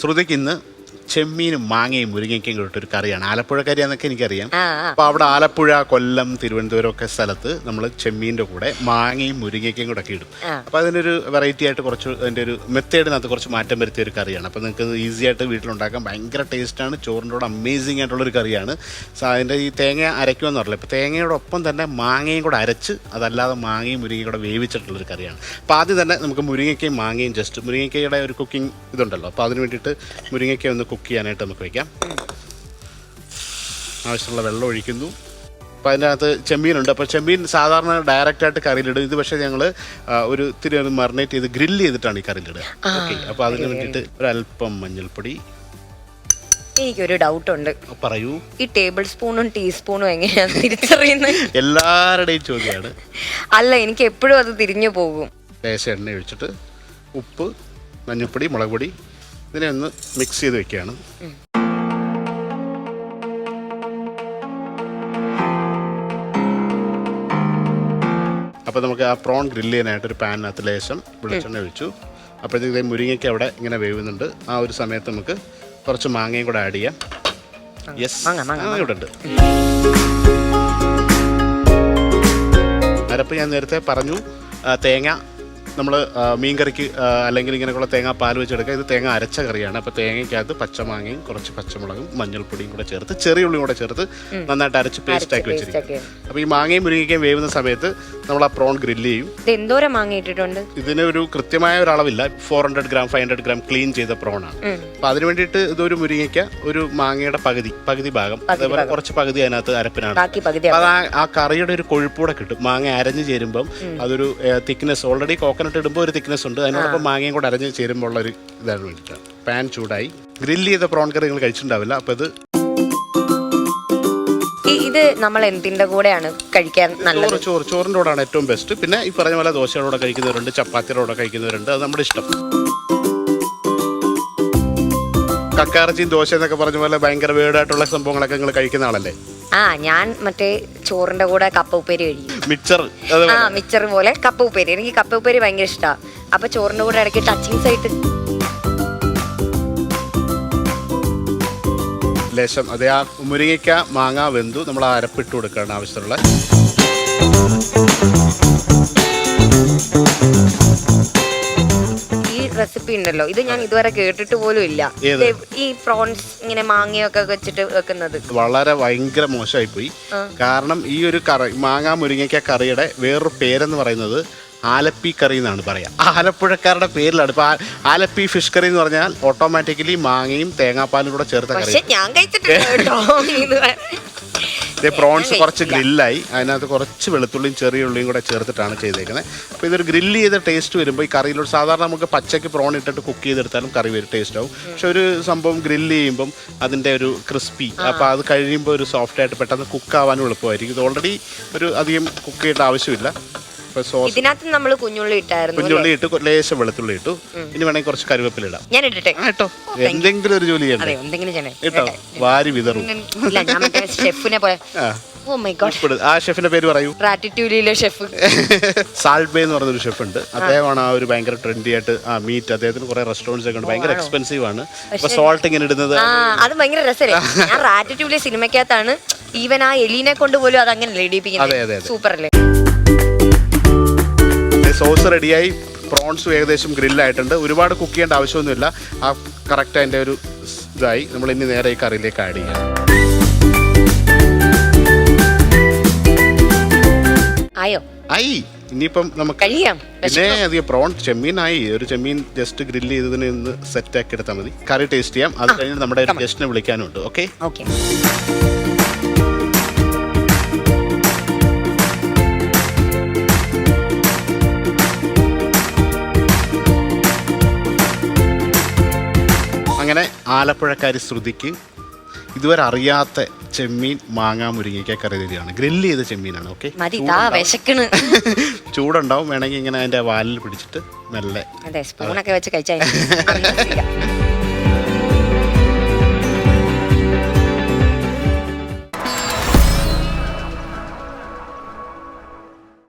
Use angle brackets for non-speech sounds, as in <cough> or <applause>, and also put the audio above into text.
ശ്രുതിക്ക് ഇന്ന് ചെമ്മീനും മാങ്ങയും മുരിങ്ങയ്ക്കും കിട്ടൊരു കറിയാണ്. ആലപ്പുഴ എനിക്കറിയാം. എന്നൊക്കെ എനിക്കറിയാം അപ്പോൾ അവിടെ ആലപ്പുഴ കൊല്ലം തിരുവനന്തപുരം ഒക്കെ സ്ഥലത്ത് നമ്മൾ ചെമ്മീന്റെ കൂടെ മാങ്ങയും മുരിങ്ങയ്ക്കും കൂടെ ഒക്കെ ഇടും. അപ്പൊ അപ്പോൾ അതിനൊരു വെറൈറ്റി ആയിട്ട് കുറച്ച് അതിന്റെ ഒരു മെത്തേഡിനകത്ത് കുറച്ച് മാറ്റം വരുത്തിയ ഒരു കറിയാണ്. അപ്പൊ നിങ്ങൾക്ക് ഈസി ആയിട്ട് വീട്ടിലുണ്ടാക്കാൻ ഭയങ്കര ആണ്. ചോറിന്റെ കൂടെ അമേസിംഗ് ആയിട്ടുള്ള ഒരു കറിയാണ്. അതിന്റെ ഈ തേങ്ങ അരയ്ക്കുമെന്ന് പറഞ്ഞില്ല? തേങ്ങയുടെ തേങ്ങയോടൊപ്പം തന്നെ മാങ്ങയും കൂടെ അരച്ച് അതല്ലാതെ മാങ്ങയും മുരിങ്ങയും കൂടെ വേവിച്ചിട്ടുള്ളൊരു കറിയാണ്. അപ്പോൾ ആദ്യം തന്നെ നമുക്ക് മുരിങ്ങയ്ക്കയും മാങ്ങയും ജസ്റ്റ് മുരിങ്ങയ്ക്കയുടെ ഒരു കുക്കിംഗ് ഇതുണ്ടല്ലോ. അപ്പോൾ അതിന് വേണ്ടിയിട്ട് മുരിങ്ങയ്ക്ക ഒന്ന് കുക്ക് ചെയ്യാനായിട്ട് നമുക്ക് വയ്ക്കാം. ആവശ്യമുള്ള വെള്ളം ഒഴിക്കുന്നു. അപ്പോൾ അതിനകത്ത് ചെമ്മീനുണ്ട്. അപ്പോൾ ചെമ്മീൻ സാധാരണ ഡയറക്റ്റ് ആയിട്ട് കറിയിലിടും. ഇത് പക്ഷേ ഞങ്ങൾ ഒരു ഇത്തിരി ഒന്ന് മറിനേറ്റ് ചെയ്ത് ഗ്രില്ല് ചെയ്തിട്ടാണ് ഈ കറിയിലിടുക. ഓക്കെ അപ്പോൾ അതിന് വേണ്ടിയിട്ട് ഒരല്പം മഞ്ഞൾപ്പൊടി. എനിക്കൊരു ഡൗട്ട് ഉണ്ട് പറയൂ. ഈ ടേബിൾ സ്പൂണും ടീസ്പൂണും എങ്ങനെയാണ് തിരിച്ചറിയുന്നത് എല്ലാവരുടെയും ചോദ്യമാണ് അല്ല എനിക്ക് എപ്പോഴും അത് തിരിഞ്ഞു പോകും. ദേശ എണ്ണ ഒഴിച്ചിട്ട് ഉപ്പ് മഞ്ഞൾപ്പൊടി മുളക് പൊടി ഇതിനെ ഒന്ന് മിക്സ് ചെയ്ത് വെക്കുകയാണ്. അപ്പോൾ നമുക്ക് ആ പ്രോൺ ഗ്രില്ല് ചെയ്യാനായിട്ട് ഒരു പാനിനകത്ത് ലേശം വെളിച്ചെണ്ണ ഒഴിച്ചു. അപ്പോഴത്തേക്ക് മുരിങ്ങയ്ക്ക് അവിടെ ഇങ്ങനെ വേവുന്നുണ്ട്. ആ ഒരു സമയത്ത് നമുക്ക് കുറച്ച് മാങ്ങയും കൂടെ ആഡ് ചെയ്യാം. യെസ് ഇവിടെ ഉണ്ട് അരപ്പ് ഞാൻ നേരത്തെ പറഞ്ഞു തേങ്ങ നമ്മൾ മീൻകറിക്ക് കറിക്ക് അല്ലെങ്കിൽ ഇങ്ങനെയുള്ള തേങ്ങ പാൽ വെച്ചെടുക്കുക. ഇത് തേങ്ങ അരച്ച കറിയാണ്. അപ്പോൾ തേങ്ങയ്ക്കകത്ത് പച്ചമാങ്ങയും കുറച്ച് പച്ചമുളകും മഞ്ഞൾപ്പൊടിയും കൂടെ ചേർത്ത് ചെറിയ ഉള്ളിയും കൂടെ ചേർത്ത് നന്നായിട്ട് അരച്ച് പേസ്റ്റ് ആക്കി വെച്ചിരിക്കും അപ്പോൾ ഈ മാങ്ങയും മുരിങ്ങയ്ക്കയും വേവുന്ന സമയത്ത് നമ്മൾ ആ പ്രോൺ ഗ്രില്ല് ചെയ്യും. എന്തോരം മാങ്ങ ഇട്ടിട്ടുണ്ട്? ഇതിന് ഒരു കൃത്യമായ ഒരു അളവില്ല four hundred gram five hundred gram clean ചെയ്ത പ്രോൺ ആണ്. ഉം. അപ്പൊ അതിന് വേണ്ടിയിട്ട് ഇതൊരു മുരിങ്ങയ്ക്ക ഒരു മാങ്ങയുടെ പകുതി പകുതി ഭാഗം. അതേപോലെ കുറച്ച് പകുതി അതിനകത്ത് അരപ്പിനാണ്. അത് ആ കറിയുടെ ഒരു കൊഴുപ്പൂടെ കിട്ടും. മാങ്ങ അരഞ്ഞ് ചേരുമ്പം അതൊരു തിക്നെസ് ഓൾറെഡി കോക്കനട്ട് ഇടുമ്പോൾ ഒരു തിക്നെസ് ഉണ്ട്. അതിനോടൊപ്പം മാങ്ങയും കൂടെ അരഞ്ഞ് ചേരുമ്പോൾ ഉള്ള ഒരു ഇതാണ് വേണ്ടിയിട്ടാണ് പാൻ ചൂടായി. ഗ്രില്ല് ചെയ്ത പ്രോൺ കറി നിങ്ങൾ കഴിച്ചിട്ടുണ്ടാവില്ല. അപ്പൊ ഇത് ഇത് നമ്മൾ എന്തിന്റെ കൂടെയാണ് കഴിക്കാൻ നല്ല ചോറ് ചോറ് ചോറിന്റെ കൂടെയാണ് ഏറ്റവും ബെസ്റ്റ് പിന്നെ ഈ പറഞ്ഞ പോലെ ദോശയുടെ കഴിക്കുന്നവരുണ്ട് ചപ്പാത്തിയുടെ കൂടെ കഴിക്കുന്നവരുണ്ട്. അത് നമ്മുടെ ഇഷ്ടം. കക്കാറച്ചിയും ദോശ എന്നൊക്കെ പറഞ്ഞ പോലെ ഭയങ്കര വേർഡായിട്ടുള്ള സംഭവങ്ങളൊക്കെ നിങ്ങൾ കഴിക്കുന്ന ആളല്ലേ? ആ ഞാൻ മറ്റേ ചോറിന്റെ കൂടെ കപ്പ ഉപ്പേരി കഴിക്കും. മിക്സർ ആ മിച്ചർ പോലെ കപ്പ ഉപ്പേരി. എനിക്ക് കപ്പ ഉപ്പേരി ഭയങ്കര ഇഷ്ടമാണ് അപ്പൊ ചോറിന്റെ കൂടെ ഇടയ്ക്ക് ടച്ചിങ്സ് ആയിട്ട് ലേശം അതെ ആ മുരിങ്ങയ്ക്ക മാങ്ങ വെന്തു നമ്മൾ ആ അരപ്പിട്ട് കൊടുക്കുകയാണ് ആവശ്യമുള്ള റെസിപ്പി ഉണ്ടല്ലോ. ഇത് ഞാൻ ഇതുവരെ കേട്ടിട്ട് പോലും ഇല്ല. ഏത്? ഈ പ്രോൺസ് ഇങ്ങനെ മാങ്ങയൊക്കെ വെച്ചിട്ട് വെക്കുന്നത്. വളരെ ഭയങ്കര മോശമായി പോയി കാരണം ഈ ഒരു കറി മാങ്ങ മുരിങ്ങയ്ക്ക കറിയുടെ വേറൊരു പേരെന്ന് പറയുന്നത് ആലപ്പി കറി എന്നാണ് പറയാ. ആലപ്പുഴക്കാരുടെ പേരിലാണ്. ഇപ്പൊ ആ- ആലപ്പി ഫിഷ് കറി എന്ന് പറഞ്ഞാൽ ഓട്ടോമാറ്റിക്കലി മാങ്ങയും തേങ്ങാപ്പാലും കൂടെ ചേർത്ത കറി പക്ഷെ ഞാൻ കഴിച്ചിട്ടുണ്ട് കേട്ടോ. <laughs> ഇത് പ്രോൺസ് കുറച്ച്. ഗ്രില്ലായി. അതിനകത്ത് കുറച്ച് വെളുത്തുള്ളിയും ചെറിയ ഉള്ളിയും കൂടെ ചേർത്തിട്ടാണ് ചെയ്തേക്കുന്നത്. അപ്പോൾ ഇതൊരു ഗ്രില്ല് ചെയ്ത ടേസ്റ്റ് വരുമ്പോൾ ഈ കറിയിലോട്ട് സാധാരണ നമുക്ക് പച്ചയ്ക്ക് പ്രോൺ ഇട്ടിട്ട് കുക്ക് ചെയ്തെടുത്താലും കറി വരും ടേസ്റ്റ് ആവും. പക്ഷെ ഒരു സംഭവം ഗ്രില്ല് ചെയ്യുമ്പം അതിന്റെ ഒരു ക്രിസ്പി. അപ്പോൾ അത് കഴിയുമ്പോൾ ഒരു സോഫ്റ്റ് ആയിട്ട് പെട്ടെന്ന് കുക്ക് ആവാനും എളുപ്പമായിരിക്കും. ഇത് ഓൾറെഡി ഒരു അധികം കുക്ക് ചെയ്യേണ്ട ആവശ്യമില്ല. ഇതിനകത്ത് നമ്മൾ കുഞ്ഞുള്ളി ഇട്ടായിരുന്നു കുഞ്ഞുള്ളി ഇട്ട് ലേശം വെളുത്തുള്ളി ഇട്ടു. ഇനി വേണമെങ്കിൽ കുറച്ച് കരുവേപ്പില ഇടാം. ഞാൻ ഇടട്ടെ കേട്ടോ എന്തെങ്കിലും ഒരു ജോലി അതെ എന്തെങ്കിലും ചെയ്യണേ കേട്ടോ വാരി വിതറും. ഇല്ല ഞാൻ മറ്റേ ഷെഫിനെ പോലെ. ആ. ഗോഡ് ആ ഷെഫിന്റെ പേര് പറയൂ. ഷെഫ്. സാൾട്ട് ബേ എന്ന് പറഞ്ഞൊരു ഷെഫ് ഉണ്ട് അദ്ദേഹമാണ് ആ ഒരു ഭയങ്കര ട്രെൻഡി ആയിട്ട് ആ മീറ്റ് അദ്ദേഹത്തിന് കുറെ റെസ്റ്റോറന്റ്സ് ഒക്കെ ഉണ്ട്. ഭയങ്കര എക്സ്പെൻസീവ് ആണ്. ഇപ്പൊ സോൾട്ട് ഇങ്ങനെ ഇടുന്നത്. അത് ഭയങ്കര രസമല്ലേ <laughs> ഞാൻ റാറ്റിറ്റ്യൂലിയ സിനിമയ്ക്കകത്താണ് ഈവൻ ആ എലീനെ കൊണ്ട് പോലും അത് അങ്ങനെ സൂപ്പർ അല്ലേ? സോസ് റെഡിയായി പ്രോൺസും ഏകദേശം ഗ്രില്ലായിട്ടുണ്ട്. ഒരുപാട് കുക്ക് ചെയ്യേണ്ട ആവശ്യമൊന്നുമില്ല. ആ കറക്റ്റ് അതിന്റെ ഒരു ഇതായി. നമ്മൾ ഇനി നേരെ ഈ കറിയിലേക്ക് ആഡ് ചെയ്യാം. ആയോ? ആയി. ഇനിയിപ്പം നമുക്ക് പിന്നെ അധികം പ്രോൺ ചെമ്മീനായി. ഒരു ചെമ്മീൻ ജസ്റ്റ് ഗ്രില്ല് ചെയ്തതിന് ഒന്ന് സെറ്റ് ആക്കി എടുത്താൽ മതി. കറി ടേസ്റ്റ് ചെയ്യാം. അത് കഴിഞ്ഞ് നമ്മുടെ ഗസ്റ്റിനെ വിളിക്കാനുണ്ട്. ഓക്കെ ഓക്കെ ആലപ്പുഴക്കാരി ശ്രുതിക്ക് ഇതുവരെ അറിയാത്ത ചെമ്മീൻ മാങ്ങാ മുരിങ്ങയ്ക്ക കറി തരികയാണ് ഗ്രില്ല് ചെയ്ത ചെമ്മീനാണ് ഓക്കെ? മതി താ വിശക്കണ്. <laughs> ചൂടുണ്ടാവും. വേണമെങ്കിൽ ഇങ്ങനെ അതിന്റെ വാലിൽ പിടിച്ചിട്ട് നല്ല അതെ സ്പൂണൊക്കെ വെച്ച് കഴിച്ചാൽ <laughs>